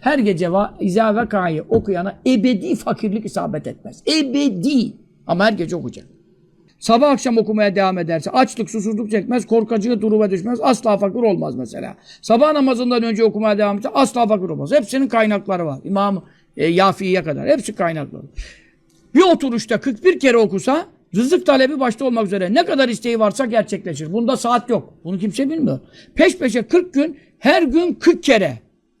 Her gece va İza ve Ka'yı okuyana ebedi fakirlik isabet etmez. Ebedi. Ama her gece okuyacak. Sabah akşam okumaya devam ederse açlık, susuzluk çekmez, korkacığı duruma düşmez, asla fakir olmaz mesela. Sabah namazından önce okumaya devam ederse asla fakir olmaz. Hepsinin kaynakları var. İmam e, Yafi'ye kadar. Hepsi kaynakları. Bir oturuşta 41 kere okusa rızık talebi başta olmak üzere ne kadar isteği varsa gerçekleşir. Bunda saat yok. Bunu kimse bilmiyor. Peş peşe 40 gün her gün 40 kere.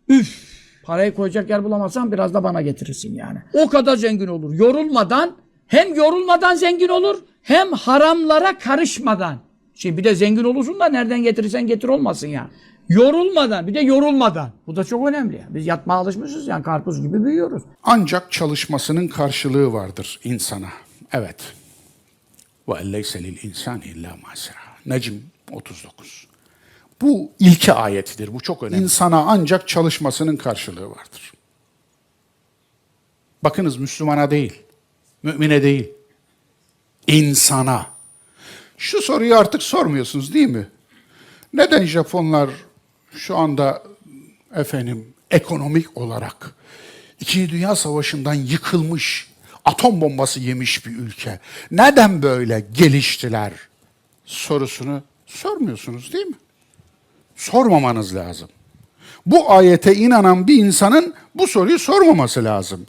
Üf! Parayı koyacak yer bulamazsan biraz da bana getirirsin yani. O kadar zengin olur. Yorulmadan hem yorulmadan zengin olur hem haramlara karışmadan. Şimdi bir de zengin olursun da nereden getirirsen getir olmasın ya. Yorulmadan bir de yorulmadan. Bu da çok önemli. Biz yatmaya alışmışız yani karpuz gibi büyüyoruz. Ancak çalışmasının karşılığı vardır insana. Evet. Ve elleyse lil insan illa ma sa'a. Necm 39. Bu ilke ayetidir. Bu çok önemli. İnsana ancak çalışmasının karşılığı vardır. Bakınız Müslümana değil, mümine değil, insana. Şu soruyu artık sormuyorsunuz değil mi? Neden Japonlar şu anda efendim ekonomik olarak İkinci Dünya Savaşı'ndan yıkılmış, atom bombası yemiş bir ülke. Neden böyle geliştiler sorusunu sormuyorsunuz değil mi? Sormamanız lazım. Bu ayete inanan bir insanın bu soruyu sormaması lazım.